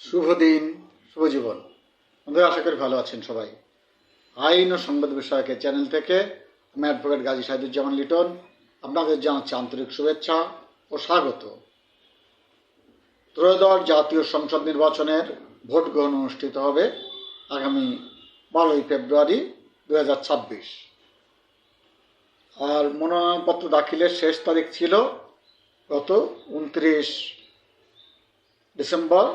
শুভ দিন, শুভ জীবন। বন্ধুরা, আশা করি ভালো আছেন সবাই। আইন ও সংবাদ বিষয়ক এই চ্যানেল থেকে আমি অ্যাডভোকেট গাজী সাইদুজ্জামান লিটন। আপনাদের জানাচ্ছি আন্তরিক শুভেচ্ছা ও স্বাগত। ত্রয়োদশ জাতীয় সংসদ নির্বাচনের ভোট গ্রহণ অনুষ্ঠিত হবে আগামী বারোই ফেব্রুয়ারি দু হাজার ছাব্বিশ। আর মনোনয়নপত্র দাখিলের শেষ তারিখ ছিল গত উনত্রিশ ডিসেম্বর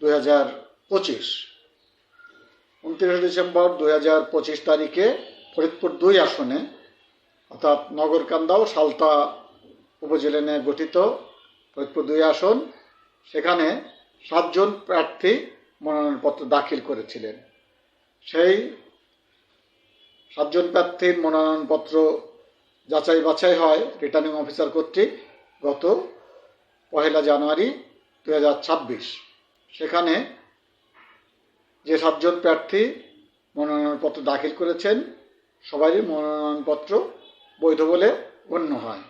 দুই হাজার পঁচিশ। উনত্রিশে ডিসেম্বর দুই হাজার পঁচিশ তারিখে ফরিদপুর দুই আসনে, অর্থাৎ নগরকান্দা ও সালতা উপজেলা নিয়ে গঠিত ফরিদপুর দুই আসন, সেখানে সাতজন প্রার্থী মনোনয়নপত্র দাখিল করেছিলেন। সেই সাতজন প্রার্থীর মনোনয়নপত্র যাচাই বাছাই হয় রিটার্নিং অফিসার কর্তৃক গত পহেলা জানুয়ারি দুই হাজার ছাব্বিশ। সেখানে যে সাতজন প্রার্থী মনোনয়নপত্র দাখিল করেছেন, সবারই মনোনয়নপত্র বৈধ বলে গণ্য হয়।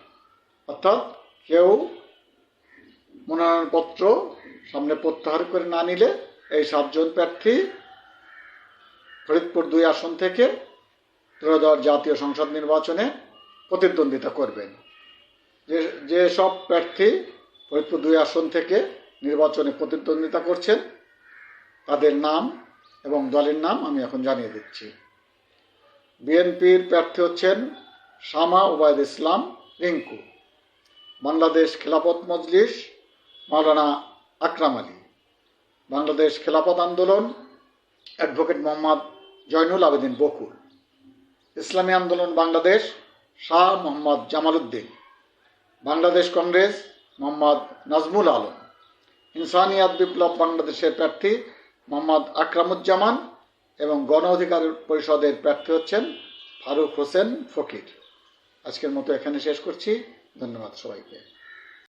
অর্থাৎ কেউ মনোনয়নপত্র সামনে প্রত্যাহার করে না নিলে এই সাতজন প্রার্থী ফরিদপুর দুই আসন থেকে ত্রয়োদশ জাতীয় সংসদ নির্বাচনে প্রতিদ্বন্দ্বিতা করবেন। যে যেসব প্রার্থী ফরিদপুর দুই আসন থেকে নির্বাচনে প্রতিদ্বন্দ্বিতা করছেন। তাদের নাম এবং দলের নাম আমি এখন জানিয়ে দিচ্ছি। বিএনপির প্রার্থী হচ্ছেন শামা ওবায়দ ইসলাম রিঙ্কু। বাংলাদেশ খেলাপথ মজলিস মাওলানা আকরাম আলী। বাংলাদেশ খেলাপথ আন্দোলন অ্যাডভোকেট মোহাম্মদ জয়নুল আবেদিন বকুল। ইসলামী আন্দোলন বাংলাদেশ শাহ মোহাম্মদ জামাল উদ্দিন। বাংলাদেশ কংগ্রেস মোহাম্মদ নাজমুল আলম। ইনসানিয়াত বিপ্লব বাংলাদেশের প্রার্থী মোহাম্মদ আকরামুজ্জামান এবং গণ অধিকার পরিষদের প্রার্থী হচ্ছেন ফারুক হোসেন ফকির। আজকের মতো এখানে শেষ করছি। ধন্যবাদ সবাইকে।